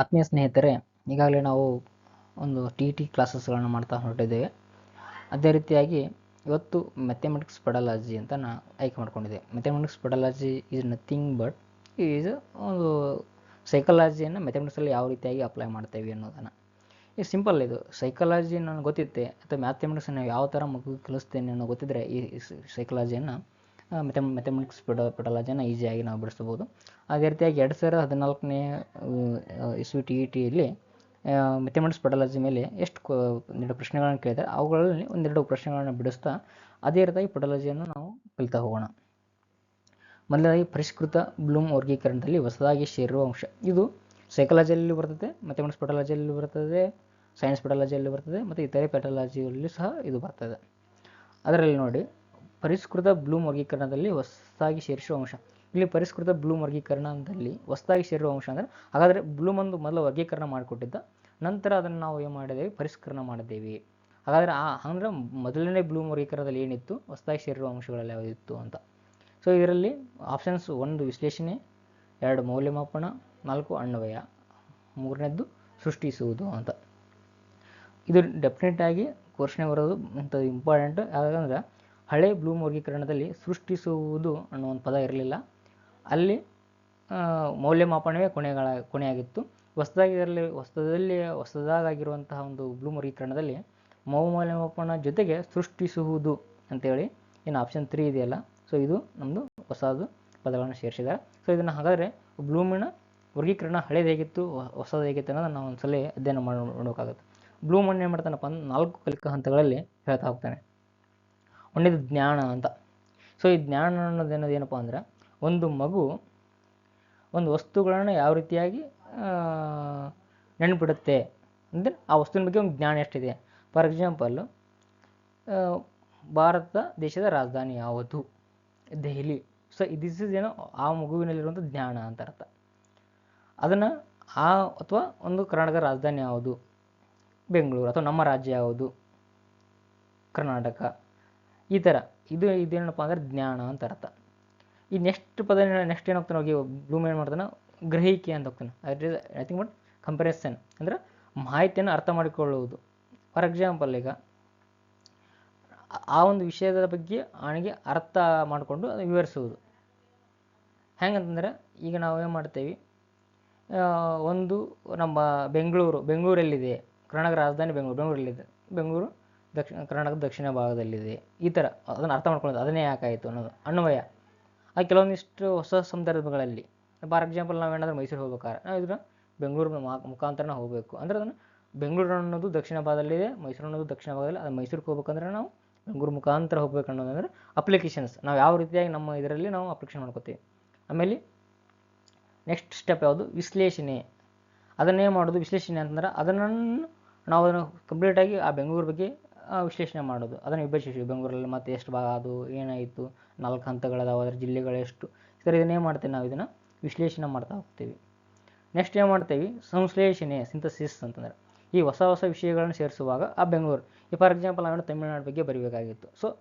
ಆತ್ಮೀಯ ಸ್ನೇಹಿತರೆ, ಈಗಾಗಲೇ ನಾವು ಒಂದು ಟಿ ಟಿ ಕ್ಲಾಸಸ್ಗಳನ್ನು ಮಾಡ್ತಾ ಹೊರಟಿದ್ದೇವೆ. ಅದೇ ರೀತಿಯಾಗಿ ಇವತ್ತು ಮೆಥಮೆಟಿಕ್ಸ್ ಪೆಡಾಲಜಿ ಅಂತ ನಾನು ಆಯ್ಕೆ ಮಾಡ್ಕೊಂಡಿದ್ದೆ. Mathematics pedagogy is nothing but is ಒಂದು ಸೈಕಾಲಜಿಯನ್ನು ಮೆಥಮೆಟಿಕ್ಸಲ್ಲಿ ಯಾವ ರೀತಿಯಾಗಿ ಅಪ್ಲೈ ಮಾಡ್ತೇವೆ ಅನ್ನೋದನ್ನು. ಈ ಸಿಂಪಲ್ ಇದು. ಸೈಕಾಲಜಿ ನನಗೆ ಗೊತ್ತಿತ್ತೆ, ಅಥವಾ ಮ್ಯಾಥಮೆಟಿಕ್ಸನ್ನು ಯಾವ ಥರ ಮಗು ಕಲಿಸ್ತೇನೆ ಅನ್ನೋ ಗೊತ್ತಿದ್ದರೆ ಈ ಸೈಕಾಲಜಿಯನ್ನು ಮೆಥ ಮೆಥಮೆಟಿಕ್ಸ್ ಪೆಡ ಪೆಡಾಲಜಿಯನ್ನು ಈಸಿಯಾಗಿ ನಾವು ಬಿಡಿಸ್ಬೋದು. ಅದೇ ರೀತಿಯಾಗಿ ಎರಡು ಸಾವಿರದ ಹದಿನಾಲ್ಕನೇ ಇಸ್ವಿ ಟಿ ಇ ಟಿಯಲ್ಲಿ ಮೆಥಮೆಟಿಕ್ಸ್ ಪೆಡಾಲಜಿ ಮೇಲೆ ಎಷ್ಟು ಒಂದೆರಡು ಪ್ರಶ್ನೆಗಳನ್ನು ಕೇಳಿದ್ದಾರೆ, ಅವುಗಳಲ್ಲಿ ಒಂದೆರಡು ಪ್ರಶ್ನೆಗಳನ್ನು ಬಿಡಿಸ್ತಾ ಅದೇ ರೀತಿಯಾಗಿ ಪೆಡಾಲಜಿಯನ್ನು ನಾವು ಕಲಿತಾ ಹೋಗೋಣ. ಮೊದಲನೇದಾಗಿ ಪರಿಷ್ಕೃತ ಬ್ಲೂಮ್ ವರ್ಗೀಕರಣದಲ್ಲಿ ಹೊಸದಾಗಿ ಸೇರಿರುವ ಅಂಶ. ಇದು ಸೈಕಾಲಜಿಯಲ್ಲಿ ಬರ್ತದೆ ಮೆಥಮೆಟಿಕ್ಸ್ ಪೆಡಾಲಜಿಯಲ್ಲಿ ಬರ್ತದೆ ಸೈನ್ಸ್ ಪೆಡಾಲಜಿಯಲ್ಲಿ ಬರ್ತದೆ, ಮತ್ತು ಇತರೆ ಪೆಡಾಲಜಿಯಲ್ಲಿ ಸಹ ಇದು ಬರ್ತದೆ. ಅದರಲ್ಲಿ ನೋಡಿ ಪರಿಷ್ಕೃತ ಬ್ಲೂಮ್ ವರ್ಗೀಕರಣದಲ್ಲಿ ಹೊಸದಾಗಿ ಸೇರಿಸುವ ಅಂಶ. ಇಲ್ಲಿ ಪರಿಷ್ಕೃತ ಬ್ಲೂಮ್ ವರ್ಗೀಕರಣದಲ್ಲಿ ಹೊಸದಾಗಿ ಸೇರಿರುವ ಅಂಶ ಅಂದರೆ, ಹಾಗಾದರೆ ಬ್ಲೂಮ್ ಒಂದು ಮೊದಲು ವರ್ಗೀಕರಣ ಮಾಡಿಕೊಟ್ಟಿದ್ದ, ನಂತರ ಅದನ್ನು ನಾವು ಏನು ಮಾಡಿದ್ದೇವೆ? ಪರಿಷ್ಕರಣ ಮಾಡಿದ್ದೇವೆ. ಹಾಗಾದರೆ ಆ, ಅಂದರೆ ಮೊದಲನೇ ಬ್ಲೂಮ್ ವರ್ಗೀಕರಣದಲ್ಲಿ ಏನಿತ್ತು? ಹೊಸದಾಗಿ ಸೇರಿರುವ ಅಂಶಗಳಲ್ಲಿ ಯಾವುದಿತ್ತು ಅಂತ. ಸೊ ಇದರಲ್ಲಿ ಆಪ್ಷನ್ಸ್ ಒಂದು ವಿಶ್ಲೇಷಣೆ, ಎರಡು ಮೌಲ್ಯಮಾಪನ, ನಾಲ್ಕು ಅನ್ವಯ, ಮೂರನೇದ್ದು ಸೃಷ್ಟಿಸುವುದು ಅಂತ. ಇದು ಡೆಫಿನೆಟ್ ಆಗಿ ಕ್ವಶನ್ ಬರೋದು ಇಂಥದ್ದು ಇಂಪಾರ್ಟೆಂಟ್ ಯಾಕಂದ್ರೆ ಹಳೆ ಬ್ಲೂಮ್ ವರ್ಗೀಕರಣದಲ್ಲಿ ಸೃಷ್ಟಿಸುವುದು ಅನ್ನೋ ಒಂದು ಪದ ಇರಲಿಲ್ಲ. ಅಲ್ಲಿ ಮೌಲ್ಯಮಾಪನವೇ ಕೊನೆಗಳ, ಕೊನೆಯಾಗಿತ್ತು. ಹೊಸದಾಗಿ ಇದರಲ್ಲಿ ಹೊಸದಲ್ಲಿ ಹೊಸದಾಗಿರುವಂತಹ ಒಂದು ಬ್ಲೂಮ್ ವರ್ಗೀಕರಣದಲ್ಲಿ ಮೌಲ್ಯಮಾಪನ ಜೊತೆಗೆ ಸೃಷ್ಟಿಸುವುದು ಅಂತೇಳಿ ಏನು ಆಪ್ಷನ್ ತ್ರೀ ಇದೆಯಲ್ಲ. ಸೊ ಇದು ನಮ್ಮದು ಹೊಸದು ಪದಗಳನ್ನು ಸೇರಿಸಿದ್ದಾರೆ. ಸೊ ಇದನ್ನು ಹಾಗಾದರೆ ಬ್ಲೂಮಿನ ವರ್ಗೀಕರಣ ಹಳೇದು ಹೇಗಿತ್ತು ಹೊಸದು ಹೇಗಿತ್ತು ಅನ್ನೋದನ್ನು ನಾವು ಒಂದ್ಸಲ ಅಧ್ಯಯನ ಮಾಡಿ ನೋಡೋಕ್ಕಾಗುತ್ತೆ ಬ್ಲೂಮನ್ನು ಏನು ಮಾಡ್ತಾನಪ್ಪ ಅಂದ್ರೆ ನಾಲ್ಕು ಕಲಿಕಾ ಹಂತಗಳಲ್ಲಿ ಹೇಳ್ತಾ ಹೋಗ್ತಾನೆ. ಒಂದೇದು ಜ್ಞಾನ ಅಂತ. ಸೊ ಈ ಜ್ಞಾನ ಅನ್ನೋದು ಏನೋದು ಏನಪ್ಪ ಅಂದ್ರೆ, ಒಂದು ಮಗು ಒಂದು ವಸ್ತುಗಳನ್ನು ಯಾವ ರೀತಿಯಾಗಿ ನೆನಪಿಡುತ್ತೆ ಅಂದರೆ ಆ ವಸ್ತುವಿನ ಬಗ್ಗೆ ಒಂದು ಜ್ಞಾನ ಎಷ್ಟಿದೆ. ಫಾರ್ ಎಕ್ಸಾಂಪಲ್ಲು ಭಾರತ ದೇಶದ ರಾಜಧಾನಿ ಯಾವುದು? ದೆಹಲಿ. ಸೊ ದಿಸ್ ಇಸ್ ಏನೋ ಆ ಮಗುವಿನಲ್ಲಿರುವಂಥ ಜ್ಞಾನ ಅಂತ ಅರ್ಥ. ಅದನ್ನು ಆ ಅಥವಾ ಒಂದು ಕರ್ನಾಟಕ ರಾಜಧಾನಿ ಯಾವುದು? ಬೆಂಗಳೂರು ಅಥವಾ ನಮ್ಮ ರಾಜ್ಯ ಯಾವುದು? ಕರ್ನಾಟಕ. ಈ ಥರ. ಇದು ಇದೇನಪ್ಪ ಅಂದ್ರೆ ಜ್ಞಾನ ಅಂತ ಅರ್ಥ. ಈ ನೆಕ್ಸ್ಟ್ ಪದ ನೆಕ್ಸ್ಟ್ ಏನು ಹೋಗ್ತಾನೆ ಹೋಗಿ ಬ್ಲೂಮ್ ಏನು ಮಾಡ್ತಾನೆ, ಗ್ರಹಿಕೆ ಅಂತ ಹೋಗ್ತಾನೆ. ಐ ಥಿಂಕ್ ಬಟ್ ಕಂಪ್ಯಾರಿಸನ್ ಅಂದರೆ ಮಾಹಿತಿಯನ್ನು ಅರ್ಥ ಮಾಡಿಕೊಳ್ಳುವುದು. ಫಾರ್ ಎಕ್ಸಾಂಪಲ್ ಈಗ, ಆ ಒಂದು ವಿಷಯದ ಬಗ್ಗೆ ಅವನಿಗೆ ಅರ್ಥ ಮಾಡಿಕೊಂಡು ಅದು ವಿವರಿಸುವುದು. ಹೆಂಗಂತಂದರೆ, ಈಗ ನಾವು ಏನು ಮಾಡ್ತೇವೆ? ಒಂದು ನಮ್ಮ ಬೆಂಗಳೂರು, ಬೆಂಗಳೂರಲ್ಲಿದೆ. ಕರ್ನಾಟಕ ರಾಜಧಾನಿ ಬೆಂಗಳೂರು, ಬೆಂಗಳೂರಲ್ಲಿದೆ. ಬೆಂಗಳೂರು ದಕ್ಷಿಣ ಕರ್ನಾಟಕದ ದಕ್ಷಿಣ ಭಾಗದಲ್ಲಿದೆ. ಈ ಥರ ಅದನ್ನು ಅರ್ಥ ಮಾಡ್ಕೊಳ್ಳೋದು, ಅದನ್ನೇ ಯಾಕಾಯಿತು ಅನ್ನೋದು. ಅನ್ವಯ ಆ ಕೆಲವೊಂದಿಷ್ಟು ಹೊಸ ಸಂದರ್ಭಗಳಲ್ಲಿ, ಫಾರ್ ಎಕ್ಸಾಂಪಲ್ ನಾವು ಏನಾದರೂ ಮೈಸೂರು ಹೋಗ್ಬೇಕಾದ್ರೆ, ನಾವು ಇದನ್ನು ಬೆಂಗಳೂರು ಮುಖಾಂತರನ ಹೋಗಬೇಕು. ಅಂದರೆ ಅದನ್ನು ಬೆಂಗಳೂರು ಅನ್ನೋದು ದಕ್ಷಿಣ ಭಾಗದಲ್ಲಿದೆ, ಮೈಸೂರು ಅನ್ನೋದು ದಕ್ಷಿಣ ಭಾಗದಲ್ಲಿ, ಅದು ಮೈಸೂರಿಗೆ ಹೋಗ್ಬೇಕಂದ್ರೆ ನಾವು ಬೆಂಗಳೂರು ಮುಖಾಂತರ ಹೋಗ್ಬೇಕು ಅನ್ನೋದಂದರೆ ಅಪ್ಲಿಕೇಶನ್ಸ್ ನಾವು ಯಾವ ರೀತಿಯಾಗಿ ನಮ್ಮ ಇದರಲ್ಲಿ ನಾವು ಅಪ್ಲಿಕೇಶನ್ ಮಾಡ್ಕೋತೀವಿ. ಆಮೇಲೆ ನೆಕ್ಸ್ಟ್ ಸ್ಟೆಪ್ ಯಾವುದು? ವಿಶ್ಲೇಷಣೆ. ಅದನ್ನೇ ಮಾಡೋದು ವಿಶ್ಲೇಷಣೆ ಅಂತಂದ್ರೆ ಅದನ್ನು ನಾವು ಅದನ್ನು ಕಂಪ್ಲೀಟಾಗಿ ಆ ಬೆಂಗಳೂರು ಬಗ್ಗೆ ವಿಶ್ಲೇಷಣೆ ಮಾಡೋದು. ಅದನ್ನು ವಿಭಜಿಸಿ. ಬೆಂಗಳೂರಲ್ಲಿ ಮತ್ತೆ ಎಷ್ಟು ಭಾಗ ಅದು, ಏನಾಯಿತು, ನಾಲ್ಕು ಹಂತಗಳದಾವು, ಅದರ ಜಿಲ್ಲೆಗಳೆಷ್ಟು ಈ ಥರ ಇದನ್ನೇ ಮಾಡ್ತೀವಿ ನಾವು. ಇದನ್ನು ವಿಶ್ಲೇಷಣೆ ಮಾಡ್ತಾ ಹೋಗ್ತೀವಿ. ನೆಕ್ಸ್ಟ್ ಏನು ಮಾಡ್ತೀವಿ? ಸಂಶ್ಲೇಷಣೆ ಸಿಂಥಸಿಸ್ ಅಂತಂದರೆ. ಈ ಹೊಸ ಹೊಸ ವಿಷಯಗಳನ್ನು ಸೇರಿಸುವಾಗ, ಆ ಬೆಂಗಳೂರು. ಈ ಫಾರ್ ಎಕ್ಸಾಂಪಲ್ ನಾನು ತಮಿಳುನಾಡು ಬಗ್ಗೆ ಬರೀಬೇಕಾಗಿತ್ತು. ಸೊ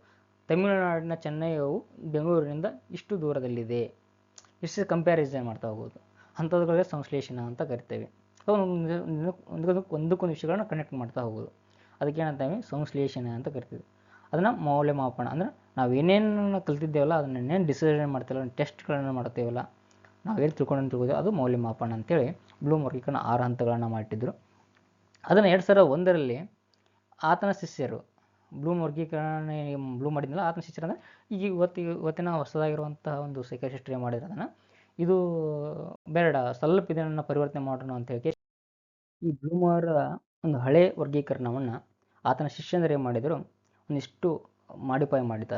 ತಮಿಳುನಾಡಿನ ಚೆನ್ನೈವು ಬೆಂಗಳೂರಿನಿಂದ ಇಷ್ಟು ದೂರದಲ್ಲಿದೆ. ಇಷ್ಟು ಕಂಪ್ಯಾರಿಸನ್ ಮಾಡ್ತಾ ಹೋಗೋದು ಅಂಥದ್ಗಳಿಗೆ ಸಂಶ್ಲೇಷಣೆ ಅಂತ ಕರಿತೇವೆ. ಸೊ ಒಂದಕ್ಕೊಂದು ವಿಷಯಗಳನ್ನ ಕನೆಕ್ಟ್ ಮಾಡ್ತಾ ಹೋಗೋದು ಅದಕ್ಕೆ ಏನಂತೀವಿ ಸಂಶ್ಲೇಷಣೆ ಅಂತ ಕರಿತೀವಿ ಅದನ್ನು ಮೌಲ್ಯಮಾಪನ ಅಂದರೆ ನಾವು ಏನೇನು ಕಲ್ತಿದ್ದೇವಲ್ಲ ಅದನ್ನ ಏನೇನು ಡಿಸಿಷನ್ ಮಾಡ್ತೇವಲ್ಲ ಟೆಸ್ಟ್ಗಳನ್ನು ಮಾಡ್ತೇವಲ್ಲ ನಾವೇನು ತಿಳ್ಕೊಂಡು ತಿಳ್ಕೋದು ಅದು ಮೌಲ್ಯಮಾಪನ ಅಂತೇಳಿ ಬ್ಲೂಮ್ ವರ್ಗೀಕರಣ ಆರು ಹಂತಗಳನ್ನು ಮಾಡಿಟ್ಟಿದ್ರು ಅದನ್ನು ಎರಡು ಸಾವಿರದ ಒಂದರಲ್ಲಿ ಆತನ ಶಿಷ್ಯರು ಬ್ಲೂಮ್ ವರ್ಗೀಕರಣ ಬ್ಲೂ ಮಾಡಿದ್ನಲ್ಲ ಆತನ ಶಿಷ್ಯರು ಅಂದರೆ ಈಗ ಇವತ್ತು ಇವತ್ತಿನ ಹೊಸದಾಗಿರುವಂತಹ ಒಂದು ಸೈಕಲ್ ಏನು ಮಾಡಿದ್ರು ಅದನ್ನು. ಇದು ಬೇಡ ಸ್ವಲ್ಪ ಇದನ್ನು ಪರಿವರ್ತನೆ ಮಾಡೋಣ ಅಂತ ಹೇಳಿ ಈ ಬ್ಲೂಮರ ಒಂದು ಹಳೆ ವರ್ಗೀಕರಣವನ್ನು ಆತನ ಶಿಷ್ಯಂದರೇ ಮಾಡಿದರು, ಒಂದಿಷ್ಟು ಮಾಡಿಫೈ ಮಾಡಿತಾ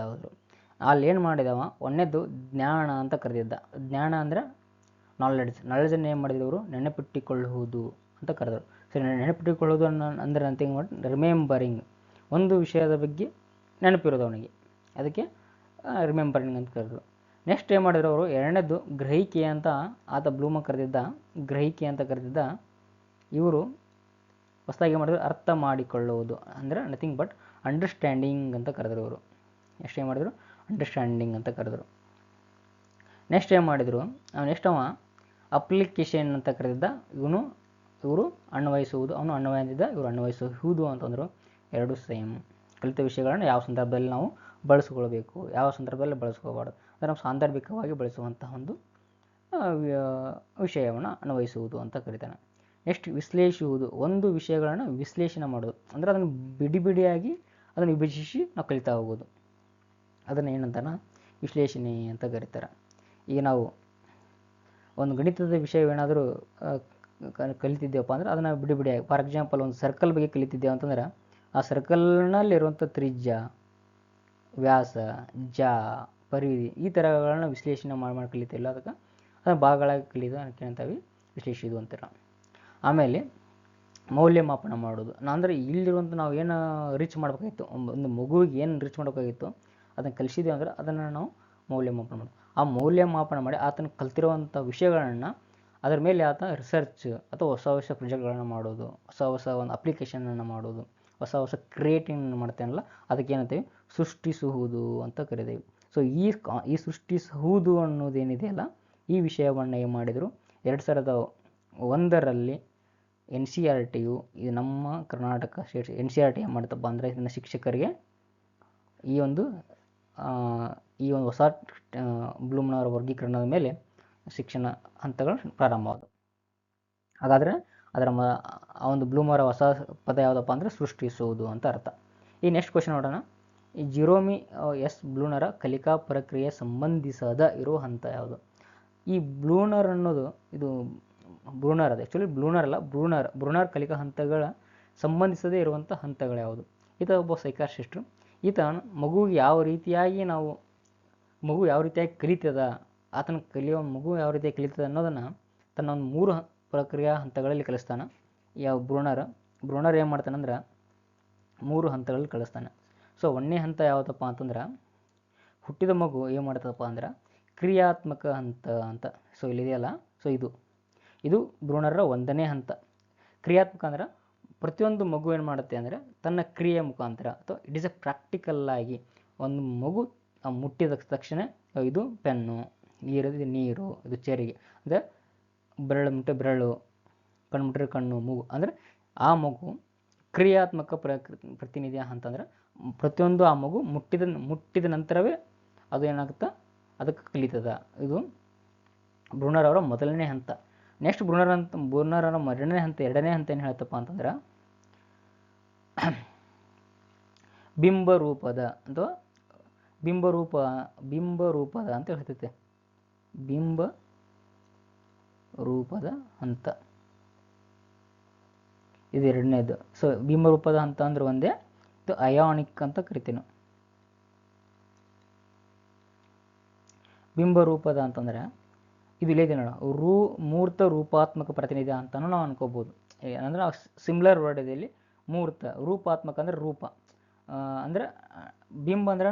ಅಲ್ಲಿ ಏನು ಮಾಡಿದವ? ಒಂದೇದು ಜ್ಞಾನ ಅಂತ ಕರೆದಿದ್ದ. ಜ್ಞಾನ ಅಂದರೆ ನಾಲೆಡ್ಜ್ ನಾಲೆಡ್ಜನ್ನು ಏನು ಮಾಡಿದವರು? ನೆನಪಿಟ್ಟುಕೊಳ್ಳುವುದು ಅಂತ ಕರೆದರು. ಸರಿ ನೆನಪಿಟ್ಟುಕೊಳ್ಳೋದು ಅನ್ನೋ ಅಂದರೆ ಅಂತ ಹೆಂಗೆ ಮಾಡಿ ರಿಮೆಂಬರಿಂಗ್ ಒಂದು ವಿಷಯದ ಬಗ್ಗೆ ನೆನಪಿರೋದು ಅವನಿಗೆ. ಅದಕ್ಕೆ ರಿಮೆಂಬರಿಂಗ್ ಅಂತ ಕರೆದರು. ನೆಕ್ಸ್ಟ್ ಏನು ಮಾಡಿದ್ರು ಅವರು? ಎರಡನೇದು ಗ್ರಹಿಕೆ ಅಂತ ಆತ ಬ್ಲೂಮ ಕರೆದಿದ್ದ. ಗ್ರಹಿಕೆ ಅಂತ ಕರೆದಿದ್ದ ಇವರು ಹೊಸದಾಗಿ ಮಾಡಿದ್ರು ಅರ್ಥ ಮಾಡಿಕೊಳ್ಳುವುದು ಅಂದರೆ ನಥಿಂಗ್ ಬಟ್ ಅಂಡರ್ಸ್ಟ್ಯಾಂಡಿಂಗ್ ಅಂತ ಕರೆದರು ಅವರು. ನೆಕ್ಸ್ಟ್ ಏನು ಮಾಡಿದ್ರು? ಅಂಡರ್ಸ್ಟ್ಯಾಂಡಿಂಗ್ ಅಂತ ಕರೆದರು. ನೆಕ್ಸ್ಟ್ ಏನು ಮಾಡಿದರು? ನೆಕ್ಸ್ಟ್ ಅವ ಅಪ್ಲಿಕೇಶನ್ ಅಂತ ಕರೆದಿದ್ದ. ಇವನು, ಇವರು ಅನ್ವಯಿಸುವುದು, ಅವನು ಅನ್ವಯಿಸಿದ್ದ ಇವರು ಅನ್ವಯಿಸುವುದು ಅಂತಂದರು ಎರಡು ಸೇಮ್ ಕಲಿತ ವಿಷಯಗಳನ್ನು ಯಾವ ಸಂದರ್ಭದಲ್ಲಿ ನಾವು ಬಳಸ್ಕೊಳ್ಬೇಕು, ಯಾವ ಸಂದರ್ಭದಲ್ಲಿ ಬಳಸ್ಕೋಬಾರ್ದು ಅಂದರೆ ನಾವು ಸಾಂದರ್ಭಿಕವಾಗಿ ಬಳಸುವಂತಹ ಒಂದು ವಿಷಯವನ್ನು ಅನ್ವಯಿಸುವುದು ಅಂತ ಕರೀತಾನೆ. ನೆಕ್ಸ್ಟ್ ವಿಶ್ಲೇಷಿಸುವುದು? ಒಂದು ವಿಷಯಗಳನ್ನು ವಿಶ್ಲೇಷಣೆ ಮಾಡೋದು. ಅಂದರೆ ಅದನ್ನು ಬಿಡಿ ಬಿಡಿಯಾಗಿ ಅದನ್ನು ವಿಭಜಿಸಿ ನಾವು ಕಲಿತಾ ಹೋಗೋದು. ಅದನ್ನು ಏನಂತಾನೆ? ವಿಶ್ಲೇಷಣೆ ಅಂತ ಕರೀತಾರೆ. ಈಗ ನಾವು ಒಂದು ಗಣಿತದ ವಿಷಯವೇನಾದರೂ ಕಲಿತಿದ್ದೇವಪ್ಪ ಅಂದ್ರೆ ಅದನ್ನು ಬಿಡಿ ಬಿಡಿಯಾಗಿ, ಫಾರ್ ಎಕ್ಸಾಂಪಲ್ ಒಂದು ಸರ್ಕಲ್ ಬಗ್ಗೆ ಕಲಿತಿದ್ದೇವೆ ಅಂತಂದ್ರೆ, ಆ ಸರ್ಕಲ್ನಲ್ಲಿರುವಂಥ ತ್ರಿಜ್ಯ, ವ್ಯಾಸ, ಜ, ಪರಿಧಿ ಈ ಥರಗಳನ್ನು ವಿಶ್ಲೇಷಣೆ ಮಾಡಿ ಮಾಡಿ ಕಲಿತಿಲ್ಲ ಅದಕ್ಕೆ, ಅದನ್ನು ಭಾಗಗಳಾಗಿ ಕಲಿತು ಏನಂತೀವಿ ವಿಶ್ಲೇಷಿಸೋದು ಅಂತೀರ ಆಮೇಲೆ ಮೌಲ್ಯಮಾಪನ ಮಾಡೋದು. ಅಂದರೆ ಇಲ್ಲಿರುವಂಥ ನಾವು ಏನು ರೀಚ್ ಮಾಡಬೇಕಾಗಿತ್ತು? ಒಂದು ಮಗುವಿಗೆ ಏನು ರೀಚ್ ಮಾಡಬೇಕಾಗಿತ್ತು? ಅದನ್ನು ಕಲಿಸಿದ್ವಿ ಅಂದರೆ ಅದನ್ನು ನಾವು ಮೌಲ್ಯಮಾಪನ ಮಾಡೋದು. ಆ ಮೌಲ್ಯಮಾಪನ ಮಾಡಿ ಆತನ ಕಲ್ತಿರುವಂಥ ವಿಷಯಗಳನ್ನು ಅದರ ಮೇಲೆ ಆತ ರಿಸರ್ಚ್ ಅಥವಾ ಹೊಸ ಹೊಸ ಪ್ರೊಜೆಕ್ಟ್ಗಳನ್ನು ಮಾಡೋದು. ಹೊಸ ಹೊಸ ಒಂದು ಅಪ್ಲಿಕೇಶನನ್ನು ಮಾಡೋದು. ಹೊಸ ಹೊಸ ಕ್ರಿಯೇಟಿಂಗ್ ಮಾಡ್ತೇನಲ್ಲ, ಅದಕ್ಕೆ ಏನಂತೀವಿ ಸೃಷ್ಟಿಸುವುದು ಅಂತ ಕರಿತೀವಿ. ಸೊ ಈ ಈ ಸೃಷ್ಟಿಸುವುದು ಅನ್ನೋದೇನಿದೆಯಲ್ಲ ಈ ವಿಷಯವನ್ನು ಏನು ಮಾಡಿದರು? ಎರಡು ಸಾವಿರದ ಒಂದರಲ್ಲಿ ಎನ್ ಸಿ ಆರ್ ಟಿಯು ಇದು ನಮ್ಮ Karnataka state N C R T ಏನು ಮಾಡ್ತಪ್ಪ ಅಂದರೆ ಇದನ್ನು ಶಿಕ್ಷಕರಿಗೆ ಈ ಒಂದು ಈ ಒಂದು ಹೊಸ ಬ್ಲೂಮ್ನವರ ವರ್ಗೀಕರಣದ ಮೇಲೆ ಶಿಕ್ಷಣ ಹಂತಗಳು ಪ್ರಾರಂಭವಾದವು ಹಾಗಾದರೆ ಅದರ ಮ, ಆ ಒಂದು ಬ್ಲೂಮರ ಹೊಸ ಪದ ಯಾವುದಪ್ಪ ಅಂದರೆ ಸೃಷ್ಟಿಸುವುದು ಅಂತ ಅರ್ಥ. ಈ ನೆಕ್ಸ್ಟ್ ಕ್ವಶನ್ ನೋಡೋಣ. ಈ ಜಿರೋಮಿ ಎಸ್ ಬ್ಲೂನರ ಕಲಿಕಾ ಪ್ರಕ್ರಿಯೆ ಸಂಬಂಧಿಸದ ಇರೋ ಹಂತ ಯಾವುದು? ಈ ಬ್ಲೂನರ್ ಅನ್ನೋದು ಇದು ಬ್ರೂನರ್ ಅದು. ಆ್ಯಕ್ಚುಲಿ ಬ್ಲೂನರ್ ಅಲ್ಲ, ಬ್ರೂನರ್ ಬ್ರೂನರ್ ಕಲಿಕಾ ಹಂತಗಳ ಸಂಬಂಧಿಸದೇ ಇರುವಂಥ ಹಂತಗಳು ಯಾವುದು? ಈತ ಒಬ್ಬ ಸೈಕಾರ್ಸಿಸ್ಟ್ರು ಈತ ಮಗುವಿಗೆ ಯಾವ ರೀತಿಯಾಗಿ ನಾವು, ಮಗು ಯಾವ ರೀತಿಯಾಗಿ ಕಲಿತದ, ಆತನ ಕಲಿಯೋ ಮಗು ಯಾವ ರೀತಿಯಾಗಿ ಕಲಿತದ ಅನ್ನೋದನ್ನು ತನ್ನ ಒಂದು ಮೂರು ಪ್ರಕ್ರಿಯಾ ಹಂತಗಳಲ್ಲಿ ಕಲಿಸ್ತಾನೆ. ಯಾವ ಬ್ರೂನರ್ ಬ್ರೂನರ್ ಏನು ಮಾಡ್ತಾನಂದ್ರೆ ಮೂರು ಹಂತಗಳಲ್ಲಿ ಕಲಿಸ್ತಾನೆ. ಸೊ ಒಂದನೇ ಹಂತ ಯಾವುದಪ್ಪ ಅಂತಂದ್ರೆ, ಹುಟ್ಟಿದ ಮಗು ಏನು ಮಾಡ್ತದಪ್ಪ ಅಂದ್ರೆ ಕ್ರಿಯಾತ್ಮಕ ಹಂತ ಅಂತ. ಸೊ ಇಲ್ಲಿದೆಯಲ್ಲ? ಸೊ ಇದು. ಇದು ಭ್ರೂಣರ ಒಂದನೇ ಹಂತ. ಕ್ರಿಯಾತ್ಮಕ ಅಂದ್ರೆ ಪ್ರತಿಯೊಂದು ಮಗು ಏನು ಮಾಡುತ್ತೆ ಅಂದರೆ ತನ್ನ ಕ್ರಿಯೆ ಮುಖಾಂತರ ಅಥವಾ ಇಟ್ ಇಸ್ ಎ ಪ್ರಾಕ್ಟಿಕಲ್ ಆಗಿ ಒಂದು ಮಗು ಮುಟ್ಟಿದ ತಕ್ಷಣ ಇದು ಪೆನ್ನು ನೀರು ಇದು ನೀರು, ಇದು ಚೆರಿಗೆ. ಅಂದರೆ ಬೆರಳು ಮುಟ್ಟೆ ಬೆರಳು, ಕಣ್ಣು ಮುಟ್ಟರೆ ಕಣ್ಣು, ಮೂಗು. ಅಂದರೆ ಆ ಮಗು ಕ್ರಿಯಾತ್ಮಕ ಪ್ರಕೃ ಪ್ರತಿನಿಧಿ ಅಂತಂದ್ರೆ ಪ್ರತಿಯೊಂದು ಆ ಮಗು ಮುಟ್ಟಿದ ಮುಟ್ಟಿದ ನಂತರವೇ ಅದು ಏನಾಗುತ್ತೆ? ಅದಕ್ಕೆ ಕಲಿತದ. ಇದು ಭ್ರೂಣರವರ ಮೊದಲನೇ ಹಂತ. ನೆಕ್ಸ್ಟ್ ಬ್ರೂನರ್ ಅಂತ ಬ್ರೂನರ್ ಅವರ ಎರಡನೇ ಹಂತ ಎರಡನೇ ಹಂತ ಏನು ಹೇಳ್ತಪ್ಪ ಅಂತಂದ್ರೆ ಬಿಂಬ ರೂಪದ ಅಥವಾ ಬಿಂಬರೂಪ, ಬಿಂಬರೂಪದ ಅಂತ ಹೇಳ್ತೈತೆ. ಬಿಂಬ ರೂಪದ ಹಂತ. ಇದು ಎರಡನೇದು. ಸೊ ಬಿಂಬರೂಪದ ಹಂತ ಅಂದ್ರೆ ಒಂದೇ, ಇದು ಅಯಾನಿಕ್ ಅಂತ ಕರಿತೀವಿ ಬಿಂಬರೂಪದ ಅಂತಂದ್ರೆ ಇದು ಇಲ್ಲೇ ನೋಡ. ರೂ, ಮೂರ್ತ ರೂಪಾತ್ಮಕ ಪ್ರತಿನಿಧಿ ಅಂತಲೂ ನಾವು ಅನ್ಕೋಬೋದು. ಅಂದರೆ ಸಿಮ್ಲರ್ ವರ್ಡ್ ಇದೆ ಇಲ್ಲಿ. ಮೂರ್ತ, ರೂಪಾತ್ಮಕ ಅಂದರೆ ರೂಪ. ಅಂದ್ರೆ ಬಿಂಬ ಅಂದ್ರೆ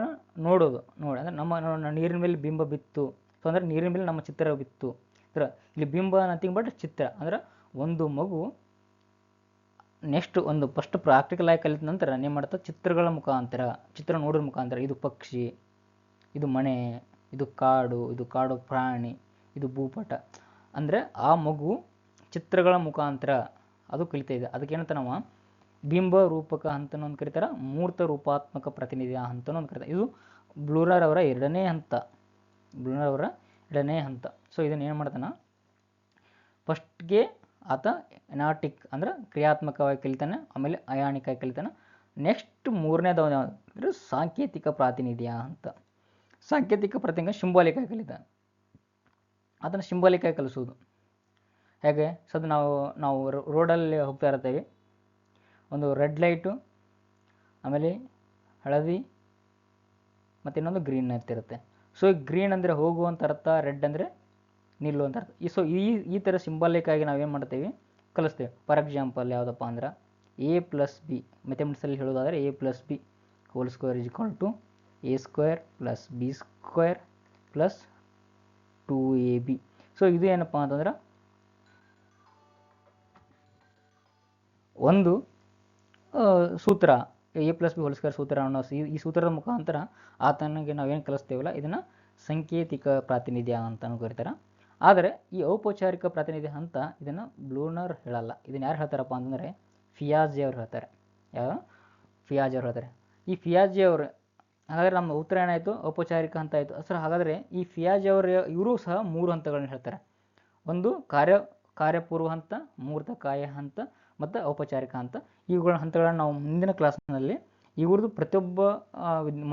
ನೋಡೋದು. ನೋಡಿ, ಅಂದರೆ ನಮ್ಮ ನೀರಿನ ಮೇಲೆ ಬಿಂಬ ಬಿತ್ತು. ಸೊ ಅಂದರೆ ನೀರಿನ ಮೇಲೆ ನಮ್ಮ ಚಿತ್ರ ಬಿತ್ತು. ಅಂದ್ರೆ ಇಲ್ಲಿ ಬಿಂಬ ನಥಿಂಗ್ ಬಟ್ ಚಿತ್ರ. ಅಂದ್ರೆ ಒಂದು ಮಗು ನೆಕ್ಸ್ಟ್ ಒಂದು ಫಸ್ಟ್ ಪ್ರಾಕ್ಟಿಕಲ್ ಆಗಿ ಕಲಿತ ನಂತರ ನೀವು ಮಾಡ್ತಾ, ಚಿತ್ರಗಳ ಮುಖಾಂತರ, ಚಿತ್ರ ನೋಡೋದ್ರ ಮುಖಾಂತರ, ಇದು ಪಕ್ಷಿ, ಇದು ಮನೆ, ಇದು ಕಾಡು ಇದು ಕಾಡು ಪ್ರಾಣಿ ಇದು ಭೂಪಟ. ಅಂದರೆ ಆ ಮಗು ಚಿತ್ರಗಳ ಮುಖಾಂತರ ಅದು ಕಲಿತಾ ಇದೆ. ನಾವು ಬಿಂಬ ರೂಪಕ ಹಂತನೂ ಒಂದು ಕರೀತಾರೆ, ಮೂರ್ತ ರೂಪಾತ್ಮಕ ಪ್ರತಿನಿಧಿ ಹಂತನೂ ಒಂದು ಕರೀತಾರೆ. ಇದು ಬ್ಲೂರರ್ ಅವರ ಎರಡನೇ ಹಂತ. ಬ್ಲೂರರ್ ಅವರ ಎರಡನೇ ಹಂತ. ಸೊ ಇದನ್ನು ಏನು ಮಾಡ್ತಾನೆ? ಫಸ್ಟ್ಗೆ ಆತ ಎನಾಟಿಕ್ ಅಂದ್ರೆ ಕ್ರಿಯಾತ್ಮಕವಾಗಿ ಕಲಿತಾನೆ, ಆಮೇಲೆ ಅಯಾಣಿಕಾಗಿ ಕಲಿತಾನೆ. ನೆಕ್ಸ್ಟ್ ಮೂರನೇದ ಅಂದರೆ ಸಾಂಕೇತಿಕ ಪ್ರಾತಿನಿಧಿಯ ಅಂತ. ಸಾಂಕೇತಿಕ ಪ್ರತಿನಿಧಿ ಶಿಂಬಾಲಿಕ ಕಲಿತಾನೆ. ಅದನ್ನು ಸಿಂಬಾಲಿಕಾಗಿ ಕಲಿಸೋದು. ಹೇಗೆ? ಸದ್ ನಾವು ನಾವು ರೋಡಲ್ಲಿ ಹೋಗ್ತಾ ಇರ್ತೇವೆ. ಒಂದು ರೆಡ್ ಲೈಟು ಆಮೇಲೆ ಹಳದಿ ಮತ್ತು ಇನ್ನೊಂದು ಗ್ರೀನ್ ಇರ್ತಿರುತ್ತೆ ಸೊ ಗ್ರೀನ್ ಅಂದರೆ ಹೋಗುವಂಥ ಅರ್ಥ ರೆಡ್ ಅಂದರೆ ಅಂತ ಅರ್ಥ. ಈ ಸೊ ಈ ಈ ಥರ ಸಿಂಬಾಲಿಕಾಗಿ ನಾವೇನು ಮಾಡ್ತೇವೆ? ಕಲಿಸ್ತೇವೆ. ಫಾರ್ ಎಕ್ಸಾಂಪಲ್ ಯಾವುದಪ್ಪ ಅಂದ್ರೆ ಎ ಪ್ಲಸ್ ಬಿ ಮೆಥಮೆಟಿಕ್ಸಲ್ಲಿ ಹೇಳೋದಾದರೆ A plus B whole square is equal to A square plus B square plus two A B so ಇದು ಏನಪ್ಪ ಅಂತಂದ್ರೆ ಒಂದು ಸೂತ್ರ ಎ ಪ್ಲಸ್ ಬಿ ಹೋಲಿಸ್ಕರ್ ಸೂತ್ರ ಅನ್ನೋ ಈ ಸೂತ್ರದ ಮುಖಾಂತರ ಆತನಿಗೆ ನಾವೇನು ಕಲಿಸ್ತೇವಲ್ಲ, ಇದನ್ನು ಸಂಕೇತಿಕ ಪ್ರಾತಿನಿಧ್ಯ ಅಂತಲೂ ಕರೀತಾರೆ. ಆದರೆ, ಈ ಔಪಚಾರಿಕ ಪ್ರಾತಿನಿಧ್ಯ ಅಂತ ಇದನ್ನು ಬ್ಲೂನರ್ ಹೇಳಲ್ಲ. ಇದನ್ನು ಯಾರು ಹೇಳ್ತಾರಪ್ಪ ಅಂತಂದರೆ, ಫಿಯಾಜಿ ಅವ್ರು ಹೇಳ್ತಾರೆ. ಯಾವ? ಫಿಯಾಜಿ ಅವ್ರು ಹೇಳ್ತಾರೆ. ಈ ಫಿಯಾಜಿ ಅವರು ಹಾಗಾದರೆ ನಮ್ಮ ಉತ್ತರ ಏನಾಯಿತು ಔಪಚಾರಿಕ ಹಂತ ಆಯಿತು. ಸರ್, ಹಾಗಾದರೆ ಈ ಫಿಯಾಜ್ ಅವರು ಇವರು ಸಹ ಮೂರು ಹಂತಗಳನ್ನ ಹೇಳ್ತಾರೆ. ಒಂದು ಕಾರ್ಯ, ಕಾರ್ಯಪೂರ್ವ ಹಂತ ಮೂರ್ತ ಕಾಯ ಹಂತ, ಮತ್ತು ಔಪಚಾರಿಕ ಹಂತ. ಇವುಗಳ ಹಂತಗಳನ್ನು ನಾವು ಮುಂದಿನ ಕ್ಲಾಸ್ನಲ್ಲಿ ಇವ್ರದ್ದು ಪ್ರತಿಯೊಬ್ಬ